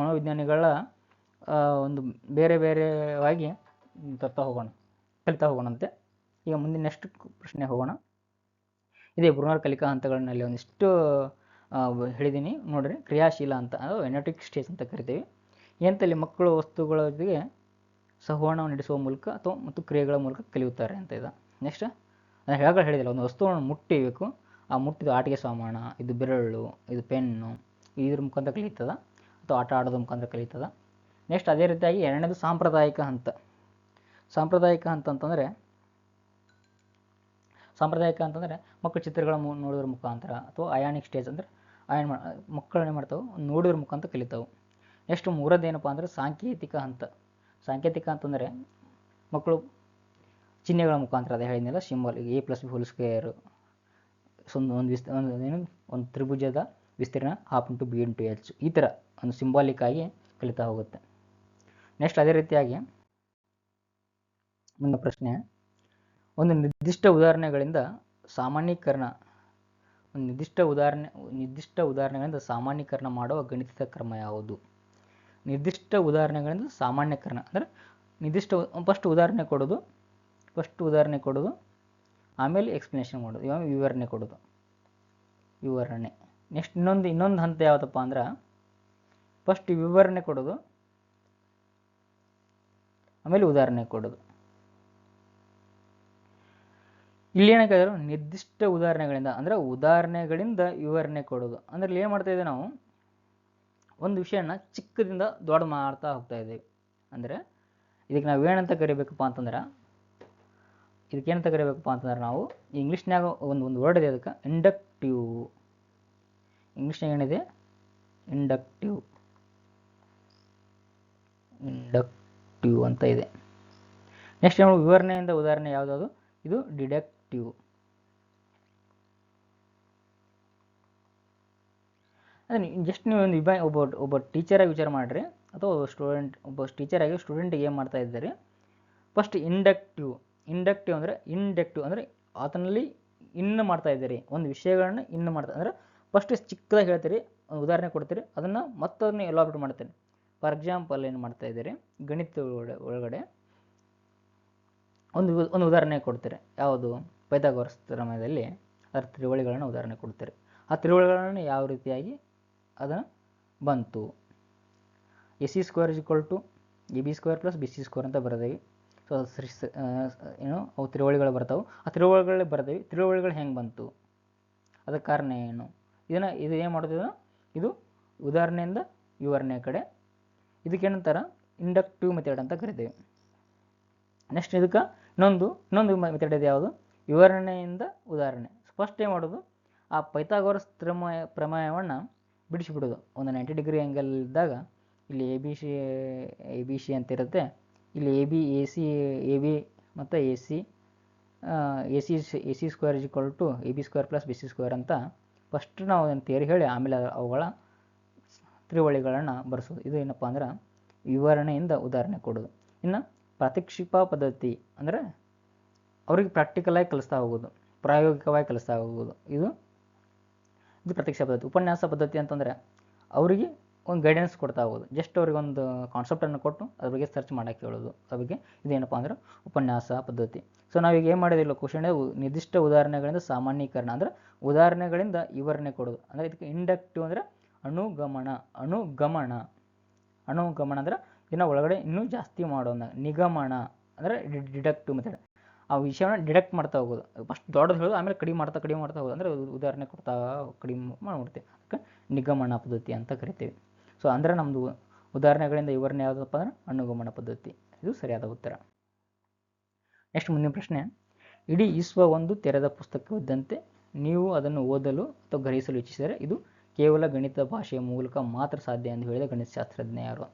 ಮನೋವಿಜ್ಞಾನಿಗಳ ಒಂದು ಬೇರೆ ಬೇರೆವಾಗಿ ತರ್ತಾ ಹೋಗೋಣ, ಕಲಿತಾ ಹೋಗೋಣಂತೆ. ಈಗ ಮುಂದಿನ ನೆಕ್ಸ್ಟ್ ಪ್ರಶ್ನೆ ಹೋಗೋಣ. ಇದೇ ಬ್ರೂನರ್ ಕಲಿಕಾ ಹಂತಗಳಲ್ಲಿ ಒಂದಿಷ್ಟು ಹೇಳಿದ್ದೀನಿ ನೋಡ್ರಿ, ಕ್ರಿಯಾಶೀಲ ಅಂತ, ಅದು ಎನಟಿಕ್ ಸ್ಟೇಜ್ ಅಂತ ಕರಿತೀವಿ. ಎಂತಲ್ಲಿ ಮಕ್ಕಳು ವಸ್ತುಗಳ ಜೊತೆಗೆ ನಡೆಸುವ ಮೂಲಕ ಅಥವಾ ಮತ್ತು ಕ್ರಿಯೆಗಳ ಮೂಲಕ ಕಲಿಯುತ್ತಾರೆ ಅಂತ ಇದೆ. ನೆಕ್ಸ್ಟ್ ನಾನು ಹೇಳಗಳು ಹೇಳಿದಿಲ್ಲ, ಒಂದು ವಸ್ತುವನ್ನು ಮುಟ್ಟಿಬೇಕು. ಆ ಮುಟ್ಟಿದ ಆಟಿಕೆ ಸಾಮಾನ, ಇದು ಬೆರಳು, ಇದು ಪೆನ್ನು, ಇದ್ರ ಮುಖಾಂತರ ಕಲಿತದ ಅಥವಾ ಆಟ ಆಡೋದ್ರ ಮುಖಾಂತರ ಕಲಿತದ ನೆಕ್ಸ್ಟ್ ಅದೇ ರೀತಿಯಾಗಿ ಎರಡನೇದು ಸಾಂಪ್ರದಾಯಿಕ ಹಂತ. ಸಾಂಪ್ರದಾಯಿಕ ಹಂತ ಅಂತಂದರೆ, ಸಾಂಪ್ರದಾಯಿಕ ಅಂತಂದರೆ ಮಕ್ಕಳು ಚಿತ್ರಗಳ ನೋಡೋದ್ರ ಮುಖಾಂತರ ಅಥವಾ ಅಯಾನಿಕ್ ಸ್ಟೇಜ್ ಅಂದರೆ ಅಯಾನ್ ಮಾ ಮಕ್ಕಳು ಏನು ಮಾಡ್ತಾವೆ? ಮುಖಾಂತರ ಕಲಿತಾವೆ. ನೆಕ್ಸ್ಟ್ ಮೂರದ್ದು ಏನಪ್ಪ ಅಂದರೆ ಸಾಂಕೇತಿಕ ಹಂತ. ಸಾಂಕೇತಿಕ ಅಂತಂದರೆ ಮಕ್ಕಳು ಚಿಹ್ನೆಗಳ ಮುಖಾಂತರ ಅದೇ ಹೇಳಿದ್ನಲ್ಲ symbol A plus B whole square ಒಂದು ಒಂದು ವಿಸ್ತ, ಒಂದು ಏನು? ಒಂದು ತ್ರಿಭುಜದ ವಿಸ್ತೀರ್ಣ half into B into H ಈ ಥರ ಒಂದು ಸಿಂಬಾಲಿಕ್ ಆಗಿ ಕಲಿತಾ ಹೋಗುತ್ತೆ. ನೆಕ್ಸ್ಟ್ ಅದೇ ರೀತಿಯಾಗಿ ಒಂದು ಪ್ರಶ್ನೆ. ಒಂದು ನಿರ್ದಿಷ್ಟ ಉದಾಹರಣೆಗಳಿಂದ ಸಾಮಾನ್ಯೀಕರಣ ಒಂದು ನಿರ್ದಿಷ್ಟ ಉದಾಹರಣೆ, ನಿರ್ದಿಷ್ಟ ಉದಾಹರಣೆಗಳಿಂದ ಸಾಮಾನ್ಯೀಕರಣ ಮಾಡುವ ಗಣಿತದ ಕ್ರಮ ಯಾವುದು? ನಿರ್ದಿಷ್ಟ ಉದಾಹರಣೆಗಳಿಂದ ಸಾಮಾನ್ಯೀಕರಣ, ಅಂದರೆ ನಿರ್ದಿಷ್ಟ ಫಸ್ಟ್ ಉದಾಹರಣೆ ಕೊಡೋದು ಫಸ್ಟ್ ಉದಾಹರಣೆ ಕೊಡೋದು, ಆಮೇಲೆ ಎಕ್ಸ್ಪ್ಲನೇಷನ್ ಮಾಡೋದು ಇವಾಗ ವಿವರಣೆ ಕೊಡೋದು. ವಿವರಣೆ. ನೆಕ್ಸ್ಟ್ ಇನ್ನೊಂದು ಇನ್ನೊಂದು ಹಂತ ಯಾವುದಪ್ಪ ಅಂದ್ರೆ ಫಸ್ಟ್ ವಿವರಣೆ ಕೊಡೋದು, ಆಮೇಲೆ ಉದಾಹರಣೆ ಕೊಡೋದು. ಇಲ್ಲಿ ಏನಕ್ಕೆ ನಿರ್ದಿಷ್ಟ ಉದಾಹರಣೆಗಳಿಂದ, ಅಂದರೆ ಉದಾಹರಣೆಗಳಿಂದ ವಿವರಣೆ ಕೊಡೋದು. ಅಂದ್ರೆ ಇಲ್ಲಿ ಏನು ಮಾಡ್ತಾ ಇದ್ದೀವಿ ನಾವು? ಒಂದು ವಿಷಯನ ಚಿಕ್ಕದಿಂದ ದೊಡ್ಡ ಮಾಡ್ತಾ ಹೋಗ್ತಾ ಇದ್ದೀವಿ. ಅಂದರೆ ಇದಕ್ಕೆ ನಾವು ಏನಂತ ಕರಿಬೇಕಪ್ಪ ಅಂತಂದ್ರೆ ಇದಕ್ಕೆ ಏನಂತ ಕರಿಬೇಕಪ್ಪ ಅಂತಂದ್ರೆ ನಾವು ಇಂಗ್ಲೀಷ್ನಾಗ ಒಂದು ಒಂದು ವರ್ಡ್ ಇದೆ ಅದಕ್ಕೆ ಇಂಡಕ್ಟಿವ್ ಇಂಗ್ಲೀಷ್ನಾಗ ಏನಿದೆ? ಇಂಡಕ್ಟಿವ್ ಇಂಡಕ್ಟಿವ್ ಅಂತ ಇದೆ. ನೆಕ್ಸ್ಟ್ ನಾವು ವಿವರಣೆಯಿಂದ ಉದಾಹರಣೆ ಯಾವುದಾದ್ರು ಇದು ಡಿಡಕ್ಟಿವ್ ಅದೇ ಜಸ್ಟ್ ನೀವು ಒಂದು ವಿಭಾ ಒಬ್ಬ ಒಬ್ಬ ಟೀಚರಾಗಿ ವಿಚಾರ ಮಾಡಿರಿ. ಅಥವಾ ಸ್ಟೂಡೆಂಟ್ ಒಬ್ಬ ಟೀಚರಾಗಿ ಸ್ಟೂಡೆಂಟಿಗೆ ಏನು ಮಾಡ್ತಾ ಇದ್ದಾರೆ? ಫಸ್ಟ್ ಇಂಡಕ್ಟಿವ್ ಇಂಡಕ್ಟಿವ್ ಅಂದರೆ ಇಂಡಕ್ಟಿವ್ ಅಂದರೆ ಆತನಲ್ಲಿ ಇನ್ನು ಮಾಡ್ತಾ ಇದ್ದೀರಿ. ಒಂದು ವಿಷಯಗಳನ್ನ ಇನ್ನು ಮಾಡ್ತಾ ಅಂದರೆ ಫಸ್ಟ್ ಚಿಕ್ಕದಾಗಿ ಹೇಳ್ತೀರಿ, ಉದಾಹರಣೆ ಕೊಡ್ತೀರಿ. ಅದನ್ನು ಮತ್ತದನ್ನ ಎಲಾಬ್ರೇಟ್ ಮಾಡ್ತೀನಿ. ಫಾರ್ ಎಕ್ಸಾಂಪಲ್ ಏನು ಮಾಡ್ತಾ ಇದ್ದೀರಿ? ಗಣಿತ ಒಳಗಡೆ ಒಂದು ಒಂದು ಉದಾಹರಣೆ ಕೊಡ್ತೀರಿ. ಯಾವುದು? ಪೈಥಾಗೋರಸ್ ಪ್ರಮೇಯದಲ್ಲಿ ಅದರ ತ್ರಿವಳಿಗಳನ್ನು ಉದಾಹರಣೆ ಕೊಡ್ತಾರೆ ಆ ತಿಳುವಳಿಗಳನ್ನು ಯಾವ ರೀತಿಯಾಗಿ? ಅದನ್ನು ಬಂತು. A C square is equal to A B square plus B C square ಅಂತ ಬರೆದೇವಿ. ಸೊ ಏನು, ಅವು ತ್ರಿವಳಿಗಳು ಬರ್ತಾವೆ. ಆ ತ್ರಿವಳಿಗಳೇ ಬರ್ದೇವಿ, ತಿಳುವಳಿಗಳು ಹೆಂಗೆ ಬಂತು? ಅದಕ್ಕೆ ಕಾರಣ ಏನು? ಇದನ್ನು, ಇದು ಏನು ಮಾಡೋದು ಇದು ಉದಾಹರಣೆಯಿಂದ ವಿವರಣೆ ಕಡೆ. ಇದಕ್ಕೇನಂತಾರ ಇಂಡಕ್ಟಿವ್ ಮೆಥಡ್ ಅಂತ ಕರಿತೇವೆ. ನೆಕ್ಸ್ಟ್ ಇದಕ್ಕೆ ಇನ್ನೊಂದು ಇನ್ನೊಂದು ಮೆಥಡ್ ಇದೆ ಯಾವುದು? ವಿವರಣೆಯಿಂದ ಉದಾಹರಣೆ. ಫಸ್ಟ್ ಏನು ಮಾಡೋದು? ಆ ಪೈಥಾಗೋರಸ್ ಪ್ರಮೇಯ ಪ್ರಮೇಯವನ್ನು ಬಿಡಿಸಿಬಿಡೋದು. ಒಂದು ನೈಂಟಿ ಡಿಗ್ರಿ ಆ್ಯಂಗಲ್ ಇದ್ದಾಗ ಇಲ್ಲಿ A B C A B C ಅಂತ ಇರುತ್ತೆ. ಇಲ್ಲಿ A B A C A B ಮತ್ತು A C A C A C square is equal to A B square plus B C square ಅಂತ first ನಾವು ಅದನ್ನು ತೇರಿ ಹೇಳಿ ಆಮೇಲೆ ಅವುಗಳ ತ್ರಿವಳಿಗಳನ್ನು ಬರೆಸೋದು. ಇದು ಏನಪ್ಪ ಅಂದ್ರೆ ವಿವರಣೆಯಿಂದ ಉದಾಹರಣೆ ಕೊಡೋದು. ಇನ್ನು ಪ್ರಾತ್ಯಕ್ಷಿಕ ಪದ್ಧತಿ ಅಂದರೆ ಅವ್ರಿಗೆ ಪ್ರಾಕ್ಟಿಕಲಾಗಿ ಕಲಿಸ್ತಾ ಹೋಗೋದು, ಪ್ರಾಯೋಗಿಕವಾಗಿ ಕಲಿಸ್ತಾ ಹೋಗೋದು. ಇದು ಇದು ಪ್ರತ್ಯಕ್ಷ ಪದ್ಧತಿ. ಉಪನ್ಯಾಸ ಪದ್ಧತಿ ಅಂತಂದರೆ ಅವರಿಗೆ ಒಂದು ಗೈಡೆನ್ಸ್ ಕೊಡ್ತಾ ಹೋಗೋದು. ಜಸ್ಟ್ ಅವ್ರಿಗೆ ಒಂದು ಕಾನ್ಸೆಪ್ಟನ್ನು ಕೊಟ್ಟು ಅದ್ರ ಬಗ್ಗೆ ಸರ್ಚ್ ಮಾಡೋಕ್ಕೆ ಹೇಳೋದು. ಅದ್ರ ಬಗ್ಗೆ ಇದೇನಪ್ಪ ಅಂದ್ರೆ ಉಪನ್ಯಾಸ ಪದ್ಧತಿ. ಸೊ ನಾವೀಗ ಏನು ಮಾಡೋದಿಲ್ಲ ಕ್ವಶನ್ ನಿರ್ದಿಷ್ಟ ಉದಾಹರಣೆಗಳಿಂದ ಸಾಮಾನ್ಯೀಕರಣ ಅಂದರೆ ಉದಾಹರಣೆಗಳಿಂದ ವಿವರಣೆ ಕೊಡೋದು. ಅಂದರೆ ಇದಕ್ಕೆ ಇಂಡಕ್ಟಿವ್ ಅಂದರೆ ಅನುಗಮನ ಅನುಗಮನ. ಅಣುಗಮನ ಅಂದರೆ ಇದನ್ನ ಒಳಗಡೆ ಇನ್ನೂ ಜಾಸ್ತಿ ಮಾಡೋಣ ನಿಗಮನ ಅಂದರೆ ಡಿಡಕ್ಟಿವ್ ಮೆಥಡ್ ಆ ವಿಷಯವನ್ನು ಡಿಡೆಕ್ಟ್ ಮಾಡ್ತಾ ಹೋಗೋದು. ಫಸ್ಟ್ ದೊಡ್ಡದು ಹೇಳೋದು, ಆಮೇಲೆ ಕಡಿಮೆ ಮಾಡ್ತಾ ಕಡಿಮೆ ಮಾಡ್ತಾ ಹೋಗೋದು. ಅಂದರೆ ಉದಾಹರಣೆ ಕೊಡ್ತಾ ಕಡಿಮೆ ಮಾಡ್ಬಿಡ್ತೀವಿ. ಅದಕ್ಕೆ ನಿಗಮನ ಪದ್ಧತಿ ಅಂತ ಕರಿತೀವಿ. ಸೊ ಅಂದರೆ ನಮ್ಮದು ಉದಾಹರಣೆಗಳಿಂದ ವಿವರಣೆ ಯಾವುದಪ್ಪ ಅಂದ್ರೆ ಅನುಗಮನ ಪದ್ಧತಿ. ಇದು ಸರಿಯಾದ ಉತ್ತರ. ನೆಕ್ಸ್ಟ್ ಮುಂದಿನ ಪ್ರಶ್ನೆ. ಇಡೀ ವಿಶ್ವ ಒಂದು ತೆರೆದ ಪುಸ್ತಕವಿದ್ದಂತೆ ನೀವು ಅದನ್ನು ಓದಲು ಅಥವಾ ಗ್ರಹಿಸಲು ಇಚ್ಛಿಸಿದರೆ ಇದು ಕೇವಲ ಗಣಿತ ಭಾಷೆಯ ಮೂಲಕ ಮಾತ್ರ ಸಾಧ್ಯ ಎಂದು ಹೇಳಿದ ಗಣಿತಶಾಸ್ತ್ರಜ್ಞ ಯಾರು?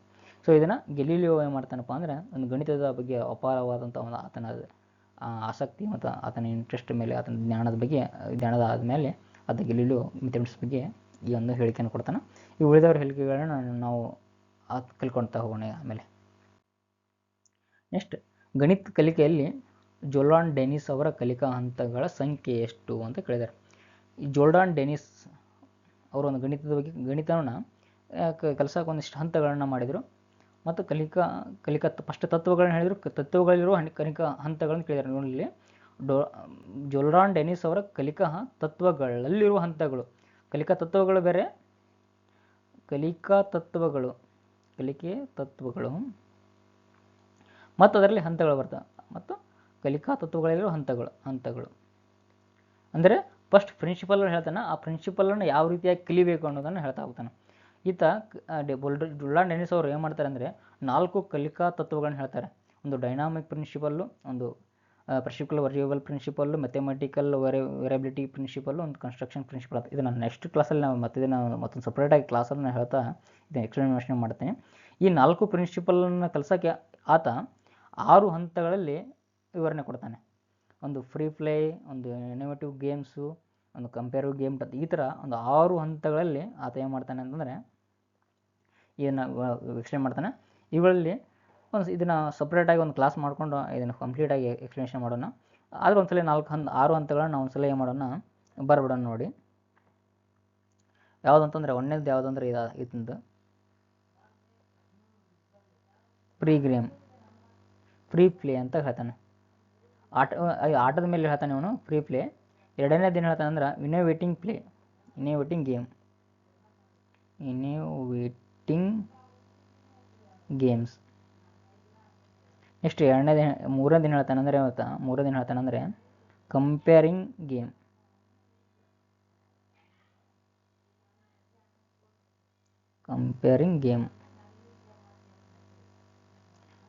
ಸೊ ಇದನ್ನು ಗೆಲೀಲಿಯೋ ಏನು ಮಾಡ್ತಾನಪ್ಪ ಅಂದರೆ ಒಂದು ಗಣಿತದ ಬಗ್ಗೆ ಅಪಾರವಾದಂಥ ಒಂದು ಆತನ ಆಸಕ್ತಿ ಮತ್ತು ಆತನ ಇಂಟ್ರೆಸ್ಟ್ ಮೇಲೆ, ಆತನ ಜ್ಞಾನದ ಬಗ್ಗೆ, ಜ್ಞಾನದ ಆದಮೇಲೆ ಅದು ಗೆಲೀಲು ಮೆಥಮೆಟಿಕ್ಸ್ ಬಗ್ಗೆ ಈ ಒಂದು ಹೇಳಿಕೆಯನ್ನು ಕೊಡ್ತಾನೆ. ಈ ಉಳಿದವರ ಹೇಳಿಕೆಗಳನ್ನ ನಾವು ಕಲ್ಕೊಳ್ತಾ ಹೋಗೋಣ ಆಮೇಲೆ. ನೆಕ್ಸ್ಟ್ ಗಣಿತ ಕಲಿಕೆಯಲ್ಲಿ ಜೋಲ್ಡಾನ್ ಡೆನಿಸ್ ಅವರ ಕಲಿಕಾ ಹಂತಗಳ ಸಂಖ್ಯೆ ಎಷ್ಟು ಅಂತ ಕೇಳಿದ್ದಾರೆ. ಈ ಜೋಲ್ಡಾನ್ ಡೆನಿಸ್ ಅವರು ಒಂದು ಗಣಿತದ ಬಗ್ಗೆ, ಗಣಿತವನ್ನು ಕಲಿಸೋಕೆ ಒಂದಿಷ್ಟು ಹಂತಗಳನ್ನು ಮಾಡಿದರು. ಮತ್ತು ಕಲಿಕಾ ಕಲಿಕಾ ಫಸ್ಟ್ ತತ್ವಗಳನ್ನ ಹೇಳಿದರು ತತ್ವಗಳಲ್ಲಿರುವ ಕಲಿಕಾ ಹಂತಗಳನ್ನು ಕೇಳಿದ್ದಾರೆ ನೋಡಿ ಇಲ್ಲಿ ಡೋ ಜೋಲ್ಡಾನ್ ಡೆನಿಸ್ ಅವರ ಕಲಿಕಾ ತತ್ವಗಳಲ್ಲಿರುವ ಹಂತಗಳು. ಕಲಿಕಾ ತತ್ವಗಳು ಬೇರೆ? ಕಲಿಕಾ ತತ್ವಗಳು. ಕಲಿಕೆ ತತ್ವಗಳು. ಮತ್ತು ಅದರಲ್ಲಿ ಹಂತಗಳು ಬರ್ತವೆ ಮತ್ತು ಕಲಿಕಾ ತತ್ವಗಳಲ್ಲಿರುವ ಹಂತಗಳು ಹಂತಗಳು. ಅಂದರೆ, ಫಸ್ಟ್ ಪ್ರಿನ್ಸಿಪಲ್ ಹೇಳ್ತಾನೆ, ಆ ಪ್ರಿನ್ಸಿಪಲನ್ನು ಯಾವ ರೀತಿಯಾಗಿ ಕಲಿಬೇಕು ಅನ್ನೋದನ್ನು ಹೇಳ್ತಾ ಹೋಗ್ತಾನೆ. ಈತ ಬುಲ್ಲಾನ್ ಡೆನಿಸ್ ಅವರು ಏನು ಮಾಡ್ತಾರೆ ಅಂದರೆ ನಾಲ್ಕು ಕಲಿಕಾ ತತ್ವಗಳನ್ನು ಹೇಳ್ತಾರೆ. ಒಂದು ಡೈನಾಮಿಕ್ ಪ್ರಿನ್ಸಿಪಲ್ಲು ಒಂದು principle variable principle mathematical very variability principle ಒಂದು ಕನ್ಸ್ಟ್ರಕ್ಷನ್ ಪ್ರಿನ್ಸಿಪಲ್ ಇದು ನಾನು ನೆಕ್ಸ್ಟ್ ಕ್ಲಾಸಲ್ಲಿ ನಾವು ಮತ್ತೆ ಇದನ್ನು ಮತ್ತೊಂದು ಸಪ್ರೇಟಾಗಿ ಕ್ಲಾಸಲ್ಲಿ ನಾನು ಹೇಳ್ತಾ ಇದನ್ನು ಎಕ್ಸ್ಪ್ಲನೇಷನ್ ಮಾಡ್ತೇನೆ. ಈ ನಾಲ್ಕು ಪ್ರಿನ್ಸಿಪಲನ್ನು ಕಲಿಸೋಕ್ಕೆ ಆತ ಆರು ಹಂತಗಳಲ್ಲಿ ವಿವರಣೆ ಕೊಡ್ತಾನೆ. ಒಂದು ಫ್ರೀ ಪ್ಲೇ ಒಂದು ಇನೋವೇಟಿವ್ ಗೇಮ್ಸು ಒಂದು ಕಂಪೇರಿವ್ ಗೇಮ್ ಈ ಥರ ಒಂದು ಆರು ಹಂತಗಳಲ್ಲಿ ಆತ ಏನು ಮಾಡ್ತಾನೆ ಅಂತಂದರೆ ಇದನ್ನು ಎಕ್ಸ್ಪ್ಲೇನ್ ಮಾಡ್ತಾನೆ. ಇವುಗಳಲ್ಲಿ ಒಂದು ಇದನ್ನು ಸಪ್ರೇಟಾಗಿ ಒಂದು ಕ್ಲಾಸ್ ಮಾಡಿಕೊಂಡು ಇದನ್ನು ಕಂಪ್ಲೀಟಾಗಿ ಎಕ್ಸ್ಪ್ಲೇಷನ್ ಮಾಡೋಣ. ಆದ್ರೆ ಒಂದ್ಸಲ ನಾಲ್ಕು ಹಂತ ಆರು ಹಂತಗಳನ್ನ ನಾವು ಒಂದ್ಸಲ ಏನು ಮಾಡೋಣ, ಬರ್ಬಿಡೋಣ ನೋಡಿ. ಯಾವುದಂತಂದರೆ ಒಂದನೇದು ಯಾವುದಂದ್ರೆ ಇದು ಇದಂದು ಪ್ರೀ ಗೇಮ್ ಫ್ರೀ ಪ್ಲೇ ಅಂತ ಹೇಳ್ತಾನೆ. ಆಟ ಆಟದ ಮೇಲೆ ಹೇಳ್ತಾನೆ ಅವನು ಫ್ರೀ ಪ್ಲೇ ಎರಡನೇದು ಏನು ಹೇಳ್ತಾನೆ ಅಂದ್ರೆ innovating play innovating game innovating games next ಎರಡನೇ ದಿನ, ಮೂರನೇ ದಿನ ಹೇಳ್ತಾನೆ ಅಂದರೆ ಯಾವತ್ತ ಮೂರನೇ ದಿನ ಹೇಳ್ತಾನೆ ಅಂದರೆ comparing game comparing game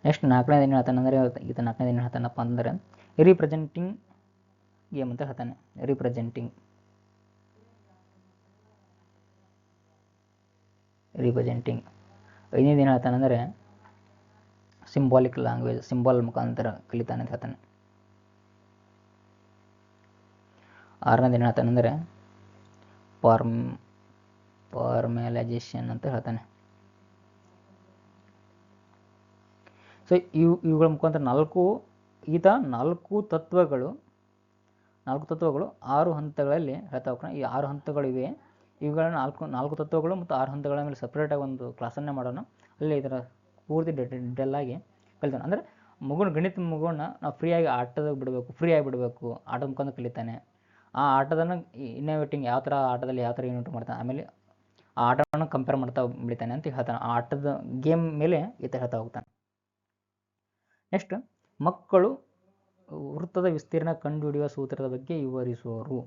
next ನಾಲ್ಕನೇ ದಿನ ಹೇಳ್ತಾನೆ ಅಂದರೆ ಈತ ನಾಲ್ಕನೇ ದಿನ ಹೇಳ್ತಾನಪ್ಪ ಅಂದರೆ ರಿಪ್ರೆಸೆಂಟಿಂಗ್ ಗೇಮ್ ಅಂತ ಹೇಳ್ತಾನೆ. ರಿಪ್ರೆಸೆಂಟಿಂಗ್ ರಿಪ್ರೆಸೆಂಟಿಂಗ್ ಐದನೇದು ಏನು ಹೇಳ್ತಾನೆ ಅಂದರೆ ಸಿಂಬಾಲಿಕ್ ಲ್ಯಾಂಗ್ವೇಜ್ ಸಿಂಬಾಲ್ ಮುಖಾಂತರ ಕಲಿತಾನೆ ಅಂತ ಹೇಳ್ತಾನೆ. ಆರನೇದು ಏನು ಹೇಳ್ತಾನೆ ಅಂದರೆ ಫಾರ್ಮ್ ಫಾರ್ಮಲೈಜೇಷನ್ ಅಂತ ಹೇಳ್ತಾನೆ. ಸೊ ಇವು, ಇವುಗಳ ಮುಖಾಂತರ ನಾಲ್ಕು, ಈತ ನಾಲ್ಕು ತತ್ವಗಳು ನಾಲ್ಕು ತತ್ವಗಳು ಆರು ಹಂತಗಳಲ್ಲಿ ಹೇಳ್ತಾ ಹೋಗ್ತಾನೆ. ಈ ಆರು ಹಂತಗಳಿವೆ ಇವುಗಳ ನಾಲ್ಕು ನಾಲ್ಕು ತತ್ವಗಳು ಮತ್ತು ಆರು ಹಂತಗಳ ಮೇಲೆ ಸಪ್ರೇಟಾಗಿ ಒಂದು ಕ್ಲಾಸನ್ನೇ ಮಾಡೋಣ. ಅಲ್ಲಿ ಇದರ ಪೂರ್ತಿ ಡಿಟೇಲಾಗಿ ಕಲಿತಾನೆ ಅಂದರೆ ಮಗುನ, ಗಣಿತ ಮಗುನ ನಾವು ಫ್ರೀಯಾಗಿ ಆಟದಾಗ ಬಿಡಬೇಕು ಫ್ರೀಯಾಗಿ ಬಿಡಬೇಕು, ಆಟದ ಮುಖಾಂತರ ಕಲಿತಾನೆ. ಆ ಆಟದನ್ನು ಇನ್ನೋವೇಟಿಂಗ್ ಯಾವ ಥರ ಆಟದಲ್ಲಿ ಯಾವ ಥರ ಇನ್ನೋಟ್ ಮಾಡ್ತಾನೆ, ಆಮೇಲೆ ಆ ಆಟವನ್ನು ಕಂಪೇರ್ ಮಾಡ್ತಾ ಬಿಡ್ತಾನೆ ಅಂತ ಹೇಳ್ತಾನೆ. ಆ ಆಟದ ಗೇಮ್ ಮೇಲೆ ಈತ ಹೇಳ್ತಾ ಹೋಗ್ತಾನೆ. ನೆಕ್ಸ್ಟ್ ಮಕ್ಕಳು ವೃತ್ತದ ವಿಸ್ತೀರ್ಣ ಕಂಡುಹಿಡಿಯುವ ಸೂತ್ರದ ಬಗ್ಗೆ ವಿವರಿಸುವರು.